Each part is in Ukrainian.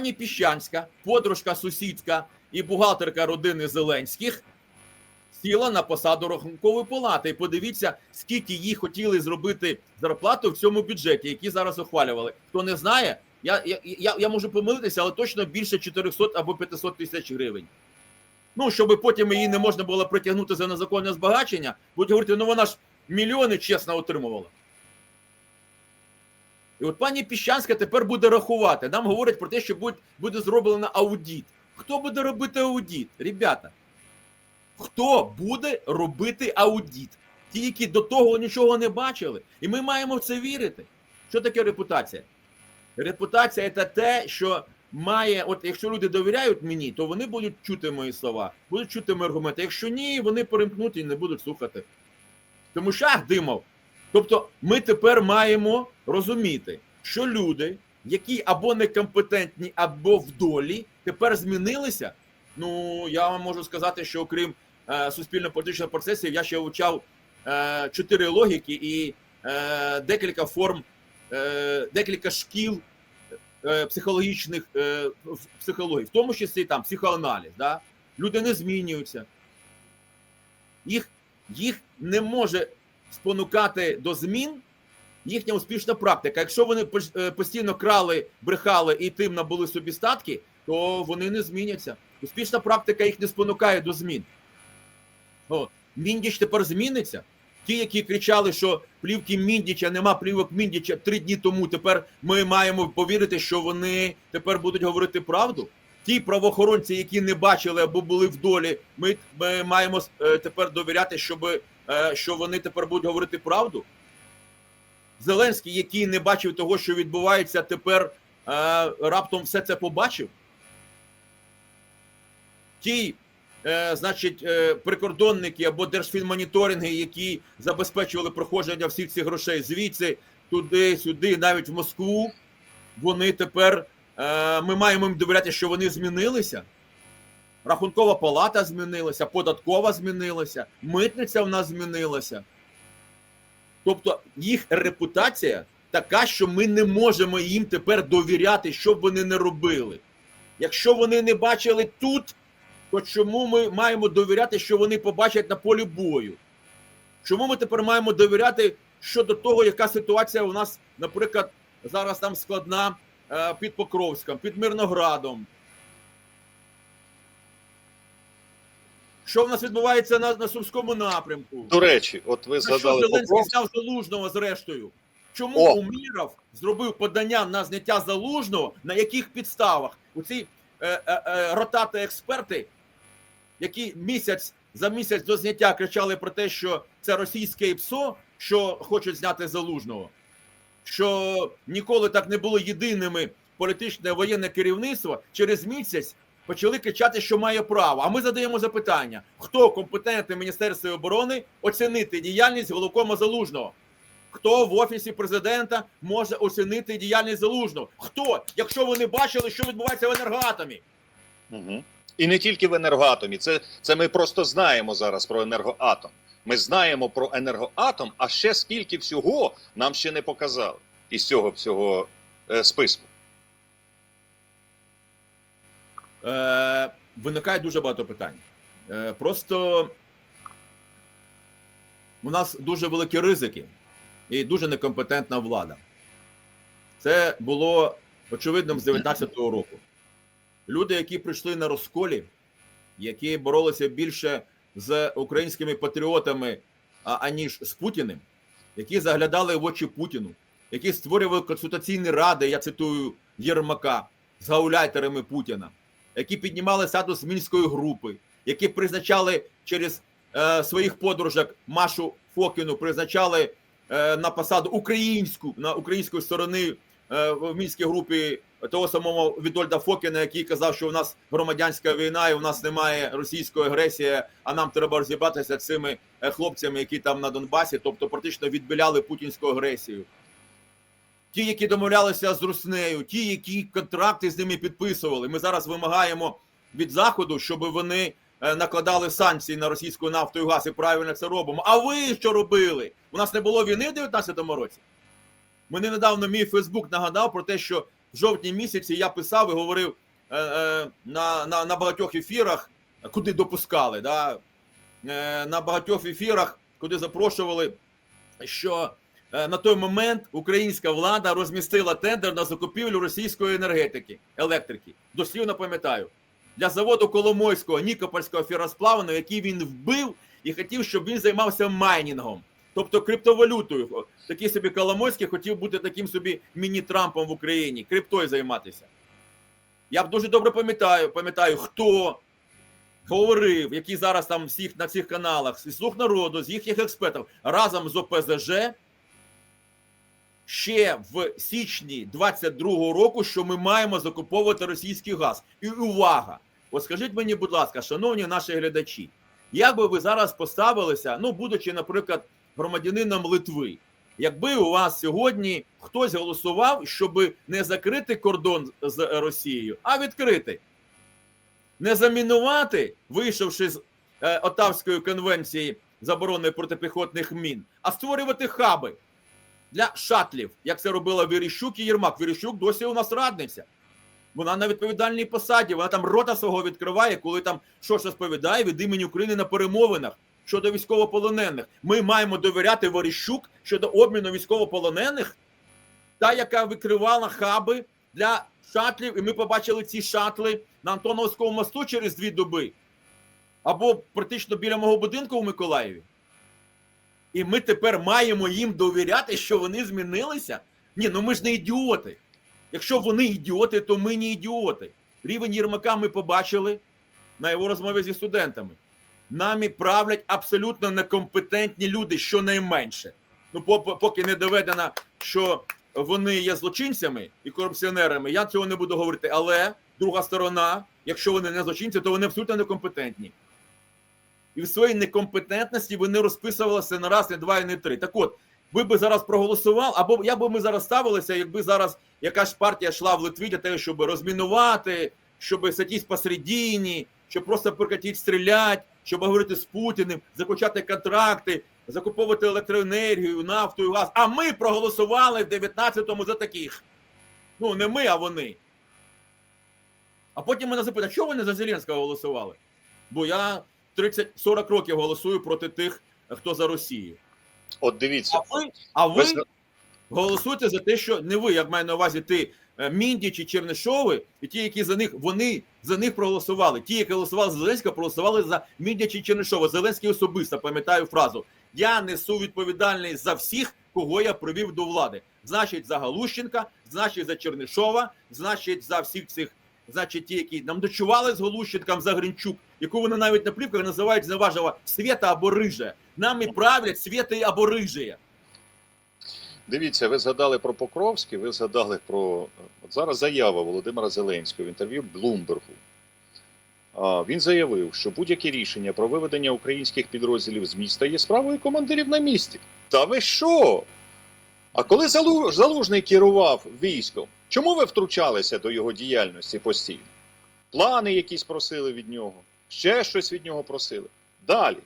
пані Піщанська, подружка сусідка і бухгалтерка родини Зеленських сіла на посаду рахункової палати. І подивіться, скільки їй хотіли зробити зарплату в цьому бюджеті, який зараз ухвалювали. Хто не знає, я, я, я, я можу помилитися, але точно більше 400 або 500 тисяч гривень. Ну, щоб потім її не можна було притягнути за незаконне збагачення, будуть говорити, ну вона ж мільйони чесно отримувала. І от пані Піщанська тепер буде рахувати. Нам говорять про те, що буде, буде зроблено аудіт. Хто буде робити аудіт? Ребята, хто буде робити аудіт? Ті, які до того нічого не бачили. І ми маємо в це вірити. Що таке репутація? Репутація це те, що має, от якщо люди довіряють мені, то вони будуть чути мої слова, будуть чути мої аргументи. Якщо ні, вони перемкнуть і не будуть слухати. Тому що ах, димов. Тобто ми тепер маємо розуміти, що люди, які або некомпетентні, або в долі, тепер змінилися. Ну, я вам можу сказати, що окрім е, суспільно-політичних процесів, я ще вивчав е, чотири логіки і е, декілька форм, е, декілька шкіл е, психологічних е, психології, в тому числі там психоаналіз. Да? Люди не змінюються. Їх, їх не може спонукати до змін їхня успішна практика. Якщо вони е, постійно крали, брехали і тим набули собі статки, то вони не зміняться. Успішна практика їх не спонукає до змін. Міндіч тепер зміниться. Ті, які кричали, що плівки Міндіча, нема плівок Міндіча три дні тому. Тепер ми маємо повірити, що вони тепер будуть говорити правду. Ті правоохоронці, які не бачили або були в долі, ми, ми маємо е, тепер довіряти, щоб, е, що вони тепер будуть говорити правду. Зеленський, який не бачив того, що відбувається, тепер е, раптом все це побачив. Ті, е, значить, е, прикордонники або держфінмоніторинги, які забезпечували проходження всіх цих грошей звідси, туди, сюди, навіть в Москву, вони тепер ми маємо їм довіряти, що вони змінилися. Рахункова палата змінилася, податкова змінилася, митниця в нас змінилася. Тобто їх репутація така, що ми не можемо їм тепер довіряти, що б вони не робили. Якщо вони не бачили тут, то чому ми маємо довіряти, що вони побачать на полі бою? Чому ми тепер маємо довіряти щодо того, яка ситуація у нас, наприклад, зараз там складна е, під Покровськом, під Мирноградом? Що в нас відбувається на, на Сумському напрямку? До речі, от ви За що Зеленський зняв залужного зрештою? Чому О! Уміров зробив подання на зняття залужного? На яких підставах? У ці е, е, е, ротати експерти, які місяць за місяць до зняття кричали про те, що це російське ПСО, що хочуть зняти залужного, що ніколи так не було єдиними політичне воєнне керівництво через місяць. Почали кричати, що має право. А ми задаємо запитання: хто компетентний Міністерстві оборони оцінити діяльність головкома залужного? Хто в офісі президента може оцінити діяльність залужного? Хто, якщо вони бачили, що відбувається в енергоатомі? Угу. І не тільки в енергоатомі. Це, це ми просто знаємо зараз про енергоатом. Ми знаємо про енергоатом, а ще скільки всього нам ще не показали із цього всього е, списку. Е, виникає дуже багато питань. Е, просто у нас дуже великі ризики і дуже некомпетентна влада. Це було очевидним з 19-го року. Люди, які прийшли на розколі, які боролися більше з українськими патріотами, аніж з Путіним, які заглядали в очі Путіну, які створювали консультаційні ради, я цитую Єрмака, з гауляйтерами Путіна, які піднімали статус мінської групи, які призначали через е, своїх подружок Машу Фокіну, призначали е, на посаду українську на української сторони е, в мінській групі того самого Відольда Фокіна, який казав, що у нас громадянська війна і у нас немає російської агресії, а нам треба розібратися цими е, хлопцями, які там на Донбасі, тобто практично відбіляли путінську агресію. Ті, які домовлялися з Руснею, ті, які контракти з ними підписували. Ми зараз вимагаємо від заходу, щоб вони е, накладали санкції на російську нафту і газ, і правильно це робимо. А ви що робили? У нас не було війни в 19-му році. Мені недавно мій Фейсбук нагадав про те, що в жовтні місяці я писав і говорив е, е, на, на, на багатьох ефірах, куди допускали. Да? Е, на багатьох ефірах, куди запрошували, що на той момент українська влада розмістила тендер на закупівлю російської енергетики, електрики. Дослівно пам'ятаю, для заводу Коломойського Нікопольського фіросплаву, який він вбив і хотів, щоб він займався майнінгом, тобто криптовалютою. Такий собі Коломойський хотів бути таким собі міні-Трампом в Україні, криптою займатися. Я б дуже добре пам'ятаю, пам'ятаю, хто говорив, які зараз там всіх на цих каналах, з слуг народу, з їхніх експертів, разом з ОПЗЖ ще в січні 22-го року, що ми маємо закуповувати російський газ. І увага! От скажіть мені, будь ласка, шановні наші глядачі, як би ви зараз поставилися, ну, будучи, наприклад, громадянином Литви, якби у вас сьогодні хтось голосував, щоб не закрити кордон з Росією, а відкрити, не замінувати, вийшовши з е, Отавської конвенції заборони протипіхотних мін, а створювати хаби для шатлів, як це робила Віріщук і Єрмак. Віріщук досі у нас радниця. Вона на відповідальній посаді, вона там рота свого відкриває, коли там щось розповідає від імені України на перемовинах щодо військовополонених. Ми маємо довіряти Воріщук щодо обміну військовополонених, та, яка викривала хаби для шатлів, і ми побачили ці шатли на Антоновському мосту через дві доби, або практично біля мого будинку в Миколаєві. І ми тепер маємо їм довіряти, що вони змінилися. Ні, ну ми ж не ідіоти. Якщо вони ідіоти, то ми не ідіоти. Рівень Єрмака ми побачили на його розмові зі студентами. Нами правлять абсолютно некомпетентні люди, щонайменше. Ну, по- по- поки не доведено, що вони є злочинцями і корупціонерами, я цього не буду говорити. Але друга сторона, якщо вони не злочинці, то вони абсолютно некомпетентні. І в своїй некомпетентності вони розписувалися не раз, не два і не три. Так от, ви би зараз проголосували, або як би ми зараз ставилися, якби зараз якась партія йшла в Литві для того, щоб розмінувати, щоб сидіти посередині, щоб просто прекратити стріляти, щоб говорити з Путіним, заключати контракти, закуповувати електроенергію, нафту і газ. А ми проголосували в 19-му за таких. Ну, не ми, а вони. А потім мене запитають, чого ви не за Зеленського голосували? Бо я 30-40 років голосую проти тих, хто за Росію. От дивіться, А ви, а ви зна- за те, що не ви, як маю на увазі, ти е, Мінді чи Чернишови, і ті, які за них вони за них проголосували. Ті, які голосували за Зеленського, проголосували за Мінді чи Чернишова. Зеленський особисто пам'ятаю фразу: Я несу відповідальність за всіх, кого я привів до влади. Значить, за Галущенка, значить за Чернишова, значить за всіх цих. Значить, ті, які нам дочували з Голущенком за Гринчук, яку вони навіть на плівках називають зневажливо свята або рижа. Нами правлять світи або рижія. дивіться, ви згадали про Покровський, ви згадали про от зараз заява Володимира Зеленського в інтерв'ю Блумбергу. Він заявив, що будь-які рішення про виведення українських підрозділів з міста є справою командирів на місці. Та ви що? А коли Залужний керував військом, чому ви втручалися до його діяльності постійно? Плани якісь просили від нього, ще щось від нього просили. Далі.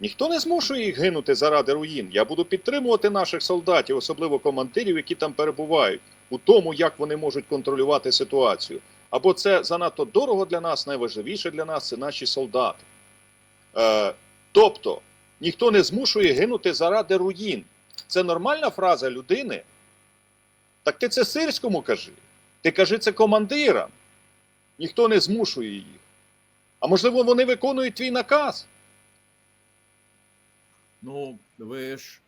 Ніхто не змушує їх гинути заради руїн. Я буду підтримувати наших солдатів, особливо командирів, які там перебувають, у тому, як вони можуть контролювати ситуацію. Або це занадто дорого для нас, найважливіше для нас це наші солдати. Е, тобто, ніхто не змушує гинути заради руїн. Це нормальна фраза людини. Так ти це сирському кажи. Ти кажи це командирам. Ніхто не змушує їх. А можливо, вони виконують твій наказ. Ну, ви ж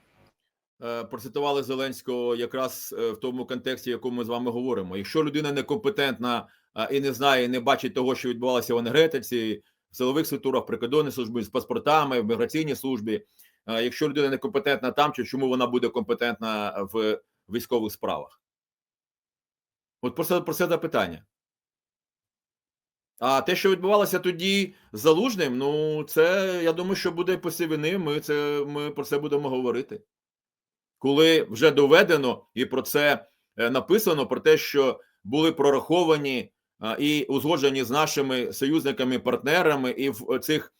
е, процитували Зеленського якраз е, в тому контексті, в якому ми з вами говоримо. Якщо людина некомпетентна і не знає, і не бачить того, що відбувалося в енергетиці, в силових структурах, прикордонній службі, з паспортами, в міграційній службі, е, якщо людина некомпетентна там, чи чому вона буде компетентна в військових справах? От про це, про це запитання. А те, що відбувалося тоді з залужним, ну це я думаю, що буде після війни. Ми це ми про це будемо говорити. Коли вже доведено і про це е, написано, про те, що були прораховані і узгоджені з нашими союзниками, партнерами, і в цих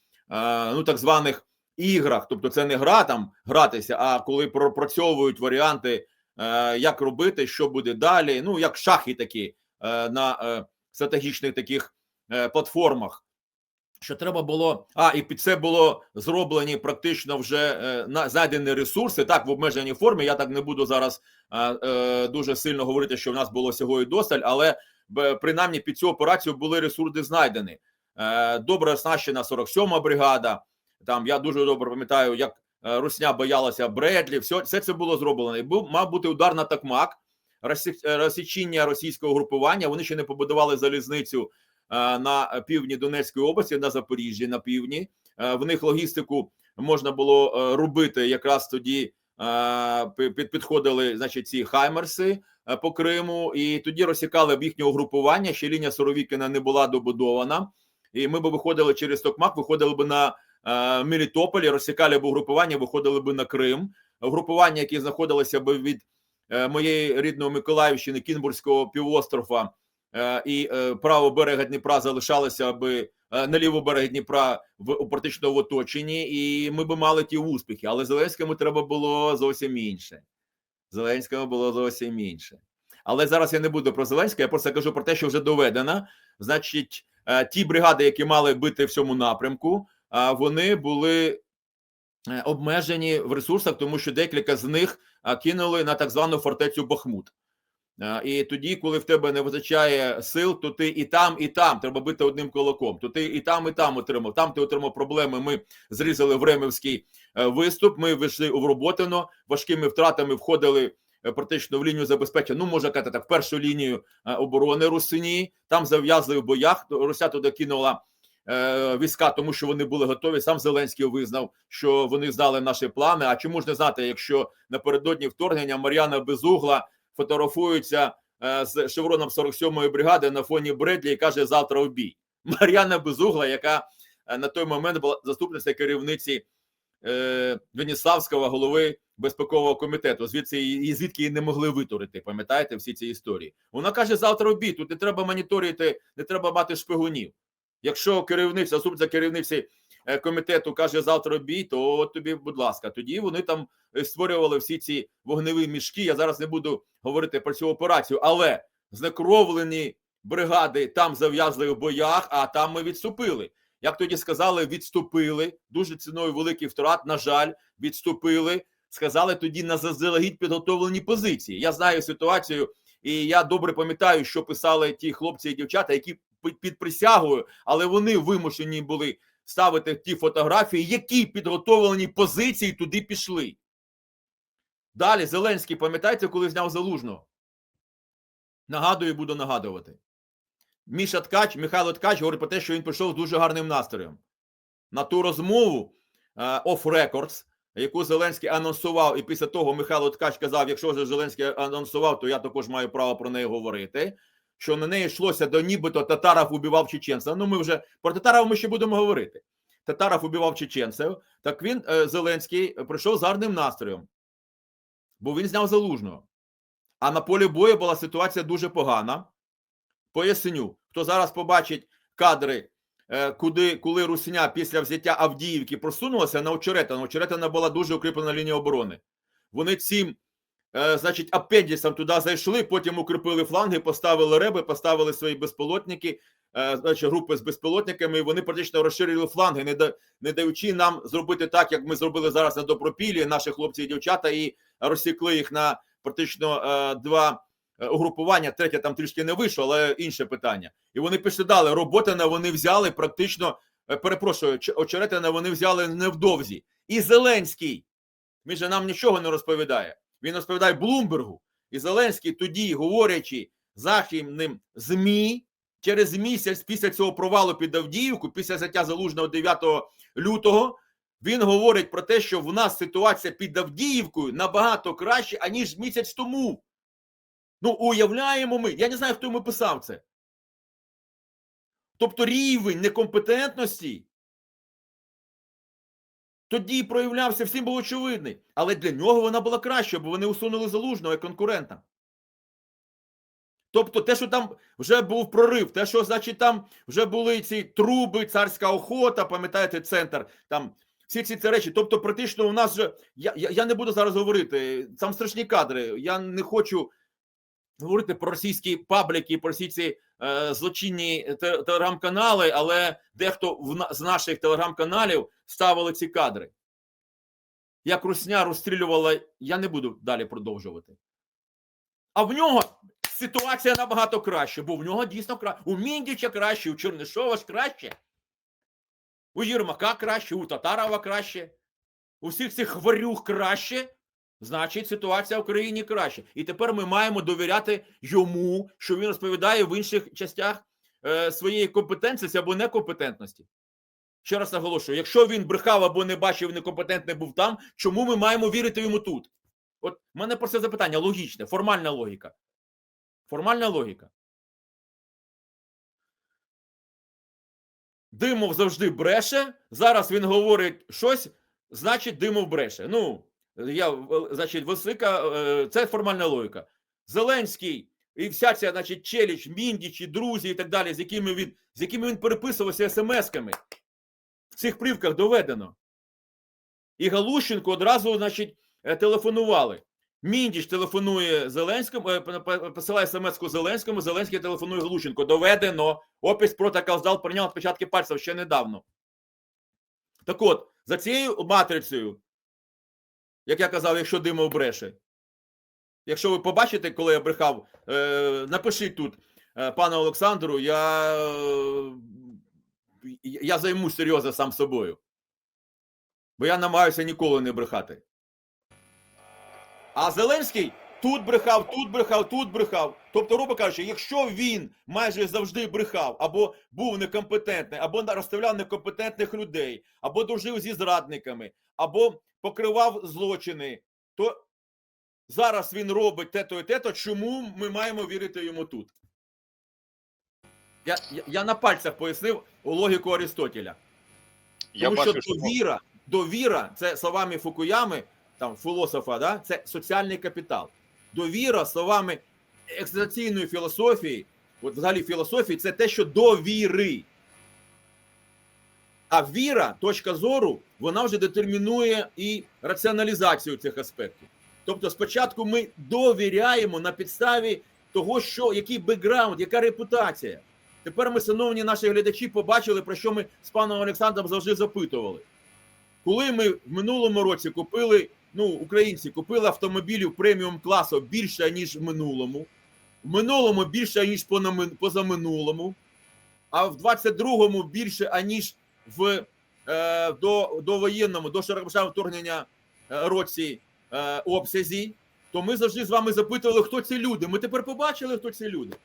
ну так званих іграх, тобто це не гра там гратися, а коли пропрацьовують варіанти, як робити, що буде далі. Ну як шахи такі е, на е, стратегічних таких е, платформах. Що треба було, а і під це було зроблені практично вже е, на знайдені ресурси, так в обмеженій формі. Я так не буду зараз е, е, дуже сильно говорити, що в нас було всього і досталь, але б, принаймні під цю операцію були ресурси знайдені. Е, добре оснащена 47-ма бригада. Там я дуже добре пам'ятаю, як е, Русня боялася Бредлі. Все, все це було зроблено. І був мав бути удар на Такмак, е, розсічення російського групування. Вони ще не побудували залізницю е, на півдні Донецької області, на Запоріжжі, на півдні. Е, В них логістику можна було е, робити якраз тоді. е, Підходили, значить, ці хаймерси е, по Криму, і тоді розсікали б їхнє угрупування. Ще лінія Соровікіна не була добудована, і ми б виходили через Токмак, виходили б на е, Мелітополі, розсікали б угрупування, виходили б на Крим. Угрупування, які знаходилися б від е, моєї рідної Миколаївщини, Кінбурзького півострова е, і е, правого берега Дніпра залишалися би е, на лівому берегі Дніпра в практично в оточенні, і ми би мали ті успіхи. Але Зеленському треба було зовсім інше. Зеленському було зовсім інше. Але зараз я не буду про Зеленського, я просто кажу про те, що вже доведено. Значить, е, ті бригади, які мали бити в цьому напрямку, вони були е, обмежені в ресурсах, тому що декілька з них кинули на так звану фортецю Бахмут. І тоді, коли в тебе не вистачає сил, то ти і там, і там треба бити одним кулаком. То ти і там, і там отримав. Там ти отримав проблеми. Ми зрізали Времівський е, виступ. Ми вийшли у Роботино, важкими втратами входили е, практично в лінію забезпечення. Ну можна казати так, в першу лінію оборони Русині. Там зав'язли в боях. Руся туди кинула війська, тому що вони були готові. Сам Зеленський визнав, що вони знали наші плани. А чому ж не знати, якщо напередодні вторгнення Мар'яна Безугла фотографується е, з шевроном 47-ї бригади на фоні Бредлі і каже: завтра в бій. Мар'яна Безугла, яка е, на той момент була заступниця керівниці е, Веніславського голови безпекового комітету. Звідси її звідки її не могли витурити. Пам'ятаєте всі ці історії? Вона каже: завтра в бій. Тут не треба моніторити, не треба мати шпигунів. Якщо керівниця, заступниця керівниці е, комітету каже завтра бій, то от тобі, будь ласка, тоді вони там е, створювали всі ці вогневі мішки. Я зараз не буду говорити про цю операцію, але знекровлені бригади там зав'язли в боях, а там ми відступили. Як тоді сказали, відступили дуже ціною великих втрат. На жаль, відступили. Сказали тоді на заздалегідь підготовлені позиції. Я знаю ситуацію, і я добре пам'ятаю, що писали ті хлопці і дівчата, які під- присягою, але вони вимушені були ставити ті фотографії, які підготовлені позиції туди пішли. Далі Зеленський, пам'ятаєте, коли зняв залужного? Нагадую, буду нагадувати. Міша Ткач, Михайло Ткач говорить про те, що він прийшов з дуже гарним настроєм. На ту розмову е, off records, яку Зеленський анонсував, і після того Михайло Ткач казав: якщо Зеленський анонсував, то я також маю право про неї говорити. Що на неї йшлося до нібито татаров убивав чеченців. Ну, ми вже про татарів ми ще будемо говорити. Татаров убивав чеченців. Так він, е, Зеленський, прийшов з гарним настроєм, бо він зняв залужного. А на полі бою була ситуація дуже погана. Поясню, хто зараз побачить кадри, е, куди, коли Русня після взяття Авдіївки просунулася на Очеретина. Очеретина була дуже укріплена лінія оборони. Вони цим, значить, апендісом туди зайшли, потім укріпили фланги, поставили реби, поставили свої безпілотники, е, значить, групи з безпілотниками, і вони практично розширили фланги, не, да, не даючи нам зробити так, як ми зробили зараз на Добропіллі, наші хлопці і дівчата, і розсікли їх на практично е, два е, угрупування, третє там трішки не вийшло, але інше питання. І вони пішли далі. Роботина вони взяли практично, е, перепрошую, очеретина вони взяли невдовзі. І Зеленський, він же нам нічого не розповідає. Він розповідає Блумбергу. І Зеленський тоді, говорячи західним ЗМІ, через місяць після цього провалу під Авдіївку, після взяття залужного 9 лютого, він говорить про те, що в нас ситуація під Авдіївкою набагато краще, аніж місяць тому. Ну, уявляємо ми. Я не знаю, хто йому писав це. Тобто рівень некомпетентності тоді проявлявся, всім було очевидний. Але для нього вона була краща, бо вони усунули залужного як конкурента. Тобто, те, що там вже був прорив, те, що, значить, там вже були ці труби, царська охота, пам'ятаєте, центр, там всі ці ці речі. Тобто, практично у нас вже. Я, я, я не буду зараз говорити, там страшні кадри. Я не хочу говорити про російські пабліки, про всі ці злочинні телеграм-канали, але дехто з наших телеграм-каналів ставили ці кадри. Як Русня розстрілювала, я не буду далі продовжувати. А в нього ситуація набагато краще, бо в нього дійсно краще. У Міндіча краще, у Чернишова ж краще. У Єрмака краще, у Татарова краще, у всіх цих хворюх краще. Значить, ситуація в країні краще. І тепер ми маємо довіряти йому, що він розповідає в інших частях е, своєї компетентності або некомпетентності. Ще раз наголошую: якщо він брехав або не бачив, некомпетентний був там, чому ми маємо вірити йому тут? От в мене про це запитання логічне, формальна логіка. Формальна логіка. Димов завжди бреше. Зараз він говорить щось, значить, Димов бреше. Ну, я, значить, Васика, е, це формальна логіка. Зеленський і вся ця, значить, челіч, міндічі, друзі і так далі, з якими він, з якими він переписувався смс-ками. В цих плівках доведено. І Галущенко одразу, значить, е, телефонували. Міндіч телефонує Зеленському, е, посилає смс-ку Зеленському, Зеленський телефонує Глущенко. Доведено. Опис протокол здав, прийняв відпечатки пальців ще недавно. Так от, за цією матрицею, як я казав, якщо Димов бреше, якщо ви побачите, коли я брехав, е, напишіть тут, е, пане Олександру, я, е, я займусь серйозно сам собою. Бо я намагаюся ніколи не брехати. А Зеленський тут брехав, тут брехав, тут брехав. Тобто, грубо кажучи, якщо він майже завжди брехав, або був некомпетентний, або розставляв некомпетентних людей, або дружив зі зрадниками, або покривав злочини, то зараз він робить те-то і те-то, чому ми маємо вірити йому тут? Я, я, я на пальцях пояснив логіку Аристотеля. Я Тому бачу, що що довіра, довіра, це словами Фукуями, там філософа, да, це соціальний капітал. Довіра, словами екзистенційної філософії, от взагалі філософії, це те, що довіри. А віра, точка зору, вона вже детермінує і раціоналізацію цих аспектів. Тобто, спочатку ми довіряємо на підставі того, що який бекграунд, яка репутація. Тепер ми, шановні наші глядачі, побачили, про що ми з паном Олександром завжди запитували. Коли ми в минулому році купили, ну, українці купили автомобілів преміум класу більше, ніж в минулому, в минулому більше, ніж позаминулому, а в 22-му більше, аніж в е, до, довоєнному, до широкомасштабного вторгнення е, році е, обсязі, то ми завжди з вами запитували, хто ці люди. Ми тепер побачили, хто ці люди.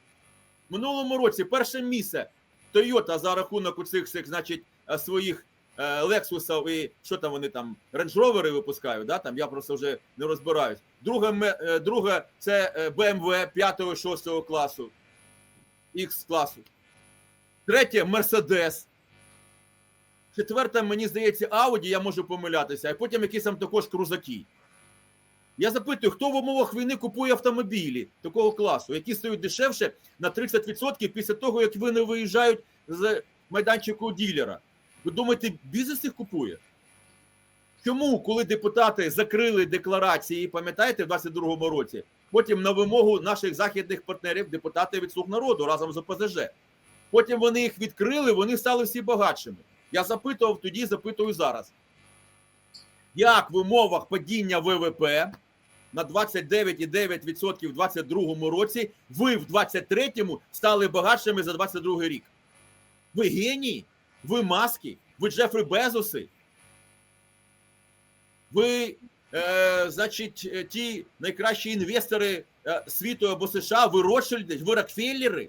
Минулому році перше місце Toyota за рахунок оцих всіх, значить, своїх Lexus і що там вони там, Rover випускають, да? там я просто вже не розбираюсь. Друге, друге це BMW 5-6 класу, X класу. Третє Mercedes. Четверте, мені здається, Audi, я можу помилятися, а потім якісь там також крузаки. Я запитую, хто в умовах війни купує автомобілі такого класу, які стають дешевше на 30% після того, як вони виїжджають з майданчику ділера. Ви думаєте, бізнес їх купує? Чому, коли депутати закрили декларації, пам'ятаєте, в 22-му році, потім на вимогу наших західних партнерів, депутати від слуг народу разом з ОПЗЖ, потім вони їх відкрили, вони стали всі багатшими. Я запитував тоді, запитую зараз. Як в умовах падіння ВВП на 29,9% в 22 році, ви в 23-му стали багатшими за 22 рік? Ви генії? Ви маски? Ви Джефрі Безоси? Ви, е, значить, е, ті найкращі інвестори е, світу або США, ви Ротшильди, ви Рокфеллери?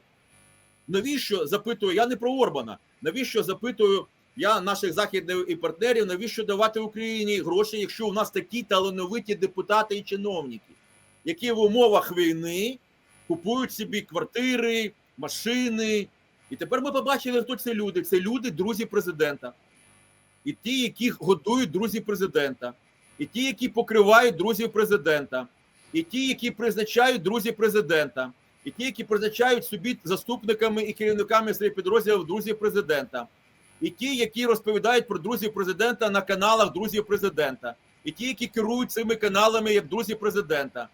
Навіщо запитую? Я не про Орбана. Навіщо запитую я наших західних і партнерів, навіщо давати Україні гроші, якщо у нас такі талановиті депутати і чиновники, які в умовах війни купують собі квартири, машини. І тепер ми побачили, хто це люди. Це люди, друзі президента. І ті, яких годують друзі президента, і ті, які покривають друзів президента, і ті, які призначають друзі президента, і ті, які призначають собі заступниками і керівниками своїх підрозділів друзів президента, і ті, які розповідають про друзів президента на каналах друзів президента, і ті, які керують цими каналами як друзі президента.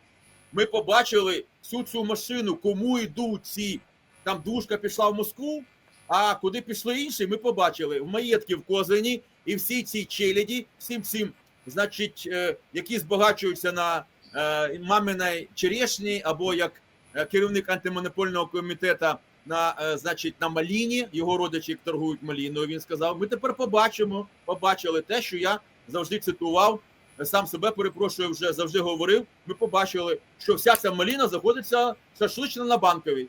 Ми побачили всю цю машину, кому йдуть ці. Там душка пішла в Москву, а куди пішли інші, ми побачили в маєтки в Козині і всі ці челяді, всім цим, значить, е, які збагачуються на е, маминій черешні, або як е, керівник антимонопольного комітету на, е, значить, на маліні, його родичі торгують маліною. Він сказав: ми тепер побачимо, побачили те, що я завжди цитував. Сам себе перепрошую, вже завжди говорив. Ми побачили, що вся ця маліна знаходиться шашлично на банковій.